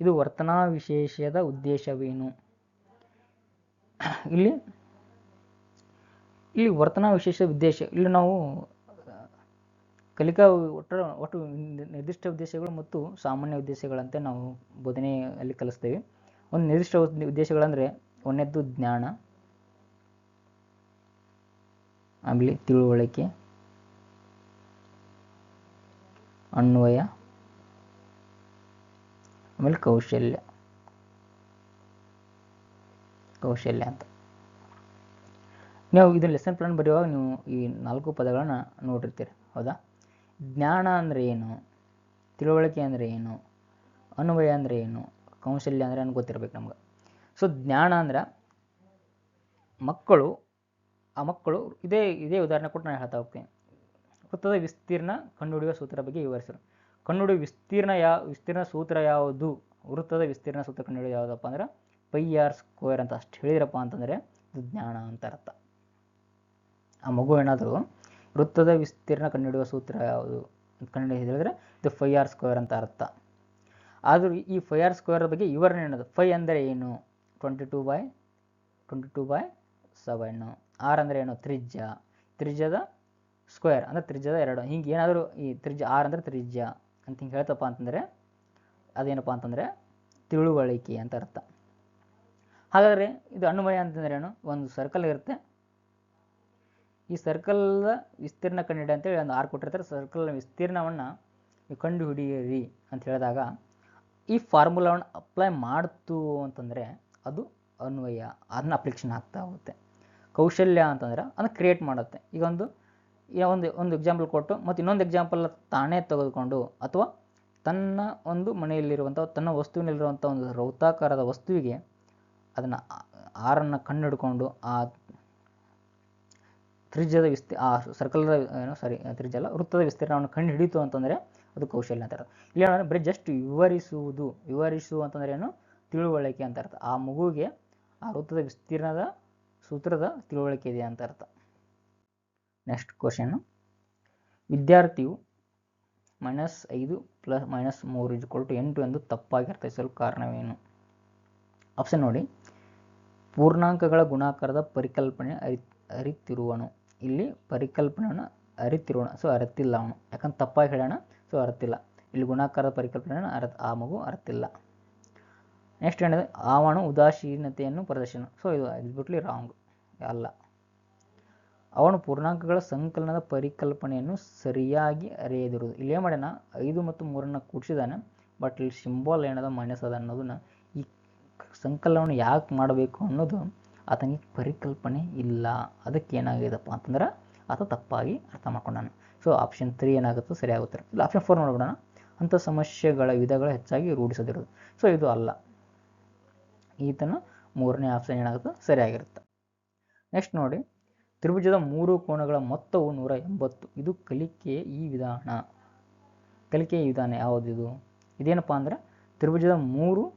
ಇದು ವರ್ತನಾ ವಿಶೇಷದ ಉದ್ದೇಶವೇನು? ಇಲ್ಲಿ ಇಲ್ಲಿ ವರ್ತನಾ ವಿಶೇಷ ಉದ್ದೇಶ, ಇಲ್ಲಿ ನಾವು, ಕಲಿಕಾ ಒಟ್ಟು ಒಟ್ಟು ನಿರ್ದಿಷ್ಟ ಉದ್ದೇಶಗಳು ಮತ್ತು ಸಾಮಾನ್ಯ ಉದ್ದೇಶಗಳಂತೆ ನಾವು ಬೋಧನೆಯಲ್ಲಿ ಕಲಿಸ್ತೇವೆ. ಒಂದು ನಿರ್ದಿಷ್ಟ ಉದ್- ಉದ್ದೇಶಗಳಂದರೆ ಒಂದನೇದ್ದು ಜ್ಞಾನ, ಆಮೇಲೆ ತಿಳುವಳಿಕೆ, ಅನ್ವಯ ಆಮೇಲೆ ಕೌಶಲ್ಯ. ಕೌಶಲ್ಯ ಅಂತ. ನೀವು ಇದನ್ನ ಲೆಸನ್ ಪ್ಲಾನ್ ಬರೆಯುವಾಗ ನೀವು ಈ ನಾಲ್ಕು ಪದಗಳನ್ನ ನೋಡಿರ್ತೀರಿ, ಹೌದಾ? ಜ್ಞಾನ ಅಂದರೆ ಏನು? ತಿಳುವಳಿಕೆ ಅಂದರೆ ಏನು? ಅನ್ವಯ ಅಂದರೆ ಏನು? ಕೌಶಲ್ಯ ಅಂದರೆ ಏನು ಗೊತ್ತಿರ್ಬೇಕು ನಮ್ಗೆ. ಸೊ ಜ್ಞಾನ ಅಂದ್ರೆ ಮಕ್ಕಳು, ಆ ಮಕ್ಕಳು ಇದೇ ಇದೇ ಉದಾಹರಣೆ ಕೊಟ್ಟು ನಾನು ಹೇಳ್ತಾ ಹೋಗ್ತೀನಿ. ವೃತ್ತದ ವಿಸ್ತೀರ್ಣ ಕಂಡುಹಿಡಿಯುವ ಸೂತ್ರ ಬಗ್ಗೆ ವಿವರಿಸರು ಕಂಡುಹಿಡಿಯುವ ವಿಸ್ತೀರ್ಣ ಯಾ, ವಿಸ್ತೀರ್ಣ ಸೂತ್ರ ಯಾವುದು? ವೃತ್ತದ ವಿಸ್ತೀರ್ಣ ಸೂತ್ರ ಕಂಡುಹಿಡಿಯೋದು ಯಾವುದಪ್ಪ ಅಂದ್ರೆ ಪೈ ಆರ್ ಸ್ಕ್ವೇರ್ ಅಂತ ಅಷ್ಟು ಹೇಳಿದ್ರಪ್ಪ ಅಂತಂದರೆ ಇದು ಜ್ಞಾನ ಅಂತ ಅರ್ಥ. ಆ ಮಗು ಏನಾದರೂ ವೃತ್ತದ ವಿಸ್ತೀರ್ಣ ಕಂಡುಹಿಡಿಯುವ ಸೂತ್ರ ಯಾವುದು ಕಂಡು ಹೇಳಿದ್ರೆ ಇದು ಫೈ ಆರ್ ಸ್ಕ್ವೇರ್ ಅಂತ ಅರ್ಥ. ಆದರೂ ಈ ಫೈ ಆರ್ ಸ್ಕ್ವೇರ್ ಬಗ್ಗೆ ವಿವರಣೆ ಏನದು? ಫೈ ಅಂದರೆ ಏನು? Twenty two by, twenty two by seven R ಅಂದರೆ ಏನು? ತ್ರಿಜ್ಯ. ತ್ರಿಜ್ಯದ ಸ್ಕ್ವೇರ್ ಅಂದರೆ ತ್ರಿಜ್ಯದ ಎರಡು. ಹಿಂಗೆ ಏನಾದರೂ ಈ ತ್ರಿಜ್ಯ, ಆರ್ ಅಂದರೆ ತ್ರಿಜ್ಯ. ಅಂತ ಹಿಂಗೆ ಹೇಳ್ತಪ್ಪ ಅಂತಂದರೆ, ಅದೇನಪ್ಪ ಅಂತಂದರೆ ತಿಳುವಳಿಕೆ ಅಂತ ಅರ್ಥ. ಹಾಗಾದರೆ ಇದು ಅನ್ವಯ ಅಂತಂದ್ರೆ ಏನು? ಒಂದು ಸರ್ಕಲ್ ಇರುತ್ತೆ. ಈ ಸರ್ಕಲ್ ವಿಸ್ತೀರ್ಣ ಕಂಡಿಡಿ ಅಂತೇಳಿ ಒಂದು ಆರು ಕೊಟ್ಟಿರ್ತಾರೆ. ಸರ್ಕಲ್ ವಿಸ್ತೀರ್ಣವನ್ನು ನೀವು ಕಂಡು ಹಿಡಿಯಿರಿ ಅಂತ ಹೇಳಿದಾಗ, ಈ ಫಾರ್ಮುಲಾವನ್ನು ಅಪ್ಲೈ ಮಾಡ್ತು ಅಂತಂದರೆ ಅದು ಅನ್ವಯ, ಅದನ್ನ ಅಪ್ಲಿಕೇಶನ್ ಆಗ್ತಾ ಹೋಗುತ್ತೆ. ಕೌಶಲ್ಯ ಅಂತಂದ್ರೆ ಅದನ್ನು ಕ್ರಿಯೇಟ್ ಮಾಡುತ್ತೆ. ಈಗ ಒಂದು ಒಂದು ಒಂದು ಎಕ್ಸಾಂಪಲ್ ಕೊಟ್ಟು ಮತ್ತು ಇನ್ನೊಂದು ಎಕ್ಸಾಂಪಲ್ ತಾನೇ ತೆಗೆದುಕೊಂಡು ಅಥವಾ ತನ್ನ ಒಂದು ಮನೆಯಲ್ಲಿರುವಂಥ ತನ್ನ ವಸ್ತುವಿನಲ್ಲಿರುವಂಥ ಒಂದು ರೌತಾಕಾರದ ವಸ್ತುವಿಗೆ ಅದನ್ನು ಆರನ್ನು ಕಂಡುಹಿಡ್ಕೊಂಡು ಆ ತ್ರಿಜ್ಯದ ವಿಸ್ತಿ, ಆ ಸರ್ಕಲ್ದ ಏನು ಸಾರಿ ತ್ರಿಜ್ಯ ಅಲ್ಲ, ವೃತ್ತದ ವಿಸ್ತೀರ್ಣವನ್ನು ಕಂಡು ಹಿಡಿತು ಅಂತಂದರೆ ಅದು ಕೌಶಲ್ಯ ಅಂತ ಅರ್ಥ. ಇಲ್ಲಿ ಬರೀ ಜಸ್ಟ್ ವಿವರಿಸುವುದು ವಿವರಿಸು ಅಂತಂದ್ರೆ ಏನು? ತಿಳುವಳಿಕೆ ಅಂತ ಅರ್ಥ. ಆ ಮಗುವಿಗೆ ಆ ವೃತ್ತದ ವಿಸ್ತೀರ್ಣದ ಸೂತ್ರದ ತಿಳುವಳಿಕೆ ಇದೆ ಅಂತ ಅರ್ಥ. ನೆಕ್ಸ್ಟ್ ಕ್ವಶನ್ ವಿದ್ಯಾರ್ಥಿಯು ಮೈನಸ್ ಐದು ಪ್ಲಸ್ ಮೈನಸ್ ಮೂರು ಇಜ್ಕೊಲ್ ಟು ಎಂಟು ಎಂದು ತಪ್ಪಾಗಿ ಅರ್ಥೈಸಲು ಕಾರಣವೇನು? ಆಪ್ಷನ್ ನೋಡಿ. ಪೂರ್ಣಾಂಕಗಳ ಗುಣಾಕಾರದ ಪರಿಕಲ್ಪನೆ ಅರಿ, ಅರಿತಿರುವನು. ಇಲ್ಲಿ ಪರಿಕಲ್ಪನೆಯನ್ನು ಅರಿತಿರುವಣ ಸೊ ಅರಿತಿಲ್ಲ ಅವನು. ಯಾಕಂದ್ರೆ ತಪ್ಪಾಗಿ ಹೇಳೋಣ ಸೊ ಅರತಿಲ್ಲ. ಇಲ್ಲಿ ಗುಣಾಕಾರದ ಪರಿಕಲ್ಪನೆಯನ್ನು ಅರ ಆ ಮಗು ಅರ್ತಿಲ್ಲ. ನೆಕ್ಸ್ಟ್ ಏನಿದೆ? ಆವನು ಉದಾಸೀನತೆಯನ್ನು ಪ್ರದರ್ಶನ ಸೊ ಇದು ಎಕ್ಸ್ಬಿಟ್ಲಿ ರಾಂಗ್ ಅಲ್ಲ. ಅವನು ಪೂರ್ಣಾಂಕಗಳ ಸಂಕಲನದ ಪರಿಕಲ್ಪನೆಯನ್ನು ಸರಿಯಾಗಿ ಅರಿಯದಿರುವುದು. ಇಲ್ಲಿ ಏನು ಮಾಡ್ಯಾನ? ಐದು ಮತ್ತು ಮೂರನ್ನು ಕೂಡಿಸಿದಾನೆ. ಬಟ್ ಇಲ್ಲಿ ಸಿಂಬಾಲ್ ಏನದ? ಮೈನಸ್ ಅದ ಅನ್ನೋದನ್ನ ಈ ಸಂಕಲನವನ್ನು ಯಾಕೆ ಮಾಡಬೇಕು ಅನ್ನೋದು ಆತನಿಗೆ ಪರಿಕಲ್ಪನೆ ಇಲ್ಲ. ಅದಕ್ಕೆ ಏನಾಗಿದೆಪ್ಪ ಅಂತಂದ್ರೆ ಆತ ತಪ್ಪಾಗಿ ಅರ್ಥ ಮಾಡ್ಕೊಂಡಾನ. ಸೊ ಆಪ್ಷನ್ ತ್ರೀ ಏನಾಗುತ್ತೋ ಸರಿ ಆಗುತ್ತೆ ಇಲ್ಲ ಆಪ್ಷನ್ ಫೋರ್ ನೋಡ್ಬಿಡೋಣ. ಅಂಥ ಸಮಸ್ಯೆಗಳ ವಿಧಗಳು ಹೆಚ್ಚಾಗಿ ರೂಢಿಸದಿರೋದು ಸೊ ಇದು ಅಲ್ಲ. ಈತನ ಮೂರನೇ ಆಪ್ಷನ್ ಏನಾಗುತ್ತೋ ಸರಿಯಾಗಿರುತ್ತೆ. ನೆಕ್ಸ್ಟ್ ನೋಡಿ. ತ್ರಿಭುಜದ ಮೂರು ಕೋನಗಳ ಮೊತ್ತವು ನೂರ ಎಂಬತ್ತು. ಇದು ಕಲಿಕೆ ಈ ವಿಧಾನ. ಕಲಿಕೆಯ ವಿಧಾನ ಯಾವುದು ಇದು? ಇದೇನಪ್ಪ ಅಂದರೆ ತ್ರಿಭುಜದ ಮೂರು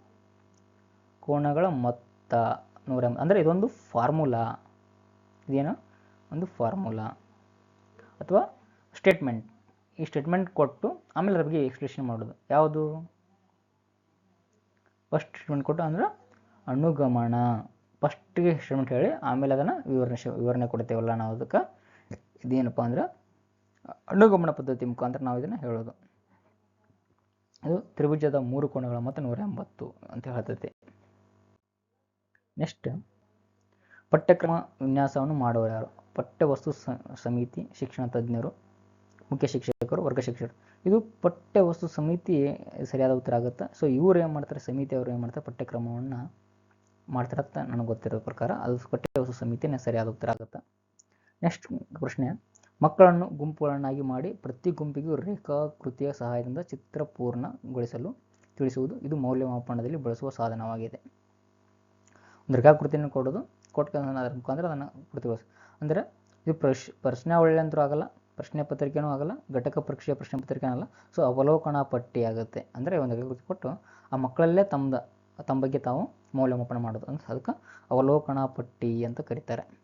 ಕೋನಗಳ ಮೊತ್ತ ನೂರ ಎಂಬ ಅಂದರೆ ಇದೊಂದು ಫಾರ್ಮುಲಾ. ಇದೇನು? ಒಂದು ಫಾರ್ಮುಲಾ. ಅಥವಾ ಸ್ಟೇಟ್ಮೆಂಟ್. ಈ ಸ್ಟೇಟ್ಮೆಂಟ್ ಕೊಟ್ಟು ಆಮೇಲೆ ಅದ್ರ ಬಗ್ಗೆ ಎಕ್ಸ್ಪ್ಲೇಷನ್ ಮಾಡೋದು. ಯಾವುದು? ಫಸ್ಟ್ ಸ್ಟೇಟ್ಮೆಂಟ್ ಕೊಟ್ಟು ಅಂದ್ರೆ ಅನುಗಮನ. ಫಸ್ಟಿಗೆ ಸ್ಟೇಟ್ಮೆಂಟ್ ಹೇಳಿ, ಆಮೇಲೆ ಅದನ್ನು ವಿವರಣೆ ವಿವರಣೆ ಕೊಡ್ತೇವಲ್ಲ ನಾವು ಅದಕ್ಕೆ. ಇದೇನಪ್ಪ ಅಂದ್ರೆ, ಅನುಗಮನ ಪದ್ಧತಿ ಮುಖಾಂತರ ನಾವು ಇದನ್ನು ಹೇಳೋದು. ಇದು ತ್ರಿಭುಜದ ಮೂರು ಕೋಣಗಳ ಮತ್ತು ನೂರ ಎಂಬತ್ತು ಅಂತ ಹೇಳ್ತೈತಿ. ನೆಕ್ಸ್ಟ್ ಪಠ್ಯಕ್ರಮ ವಿನ್ಯಾಸವನ್ನು ಮಾಡೋರು ಯಾರು? ಪಠ್ಯ ವಸ್ತು ಸಮಿತಿ ಶಿಕ್ಷಣ ತಜ್ಞರು, ಮುಖ್ಯ ಶಿಕ್ಷಕರು, ವರ್ಗ ಶಿಕ್ಷಕರು. ಇದು ಪಠ್ಯ ವಸ್ತು ಸಮಿತಿ ಸರಿಯಾದ ಉತ್ತರ ಆಗುತ್ತೆ? ಸೊ ಇವ್ರು ಏನು ಮಾಡ್ತಾರೆ? ಸಮಿತಿ ಅವರು ಏನು ಮಾಡ್ತಾರೆ? ಪಠ್ಯಕ್ರಮವನ್ನು ಮಾಡ್ತಾರೆ ಅಂತ ನನಗೆ ಗೊತ್ತಿರೋ ಪ್ರಕಾರ. ಅದು ಪಠ್ಯವಸ್ತು ಸಮಿತಿನೇ ಸರಿಯಾದ ಉತ್ತರ ಆಗುತ್ತೆ. ನೆಕ್ಸ್ಟ್ ಪ್ರಶ್ನೆ, ಮಕ್ಕಳನ್ನು ಗುಂಪುಗಳನ್ನಾಗಿ ಮಾಡಿ ಪ್ರತಿ ಗುಂಪಿಗೂ ರೇಖಾಕೃತಿಯ ಸಹಾಯದಿಂದ ಚಿತ್ರ ಪೂರ್ಣಗೊಳಿಸಲು ತಿಳಿಸುವುದು ಇದು ಮೌಲ್ಯಮಾಪನದಲ್ಲಿ ಬಳಸುವ ಸಾಧನವಾಗಿದೆ. ಒಂದು ರೇಖಾಕೃತಿಯನ್ನು ಕೊಡೋದು ಕೊಟ್ಟು ಅದರ ಮುಖಾಂತರ ಅದನ್ನು ಕೃತಿಗೊಳಿಸ ಅಂದರೆ ಇದು ಪ್ರಶ್ ಪ್ರಶ್ನಾವಳಿ ಅಂತೂ ಆಗಲ್ಲ, ಪ್ರಶ್ನೆ ಪತ್ರಿಕೆನೂ ಆಗಲ್ಲ, ಘಟಕ ಪರೀಕ್ಷೆಯ ಪ್ರಶ್ನೆ ಪತ್ರಿಕೆನೂ ಆಗಲ್ಲ, ಸೊ ಅವಲೋಕನ ಪಟ್ಟಿ ಆಗುತ್ತೆ ಅಂದರೆ ಒಂದು ರೇಖಾಕೃತಿ ಕೊಟ್ಟು ಆ ಮಕ್ಕಳಲ್ಲೇ ತಮ್ಮದ ತಮ್ಮ ಬಗ್ಗೆ ತಾವು ಮೌಲ್ಯಮಾಪನ ಮಾಡೋದು ಅಂದ್ರೆ ಅದಕ್ಕೆ ಅವಲೋಕನ ಪಟ್ಟಿ ಅಂತ ಕರೀತಾರೆ.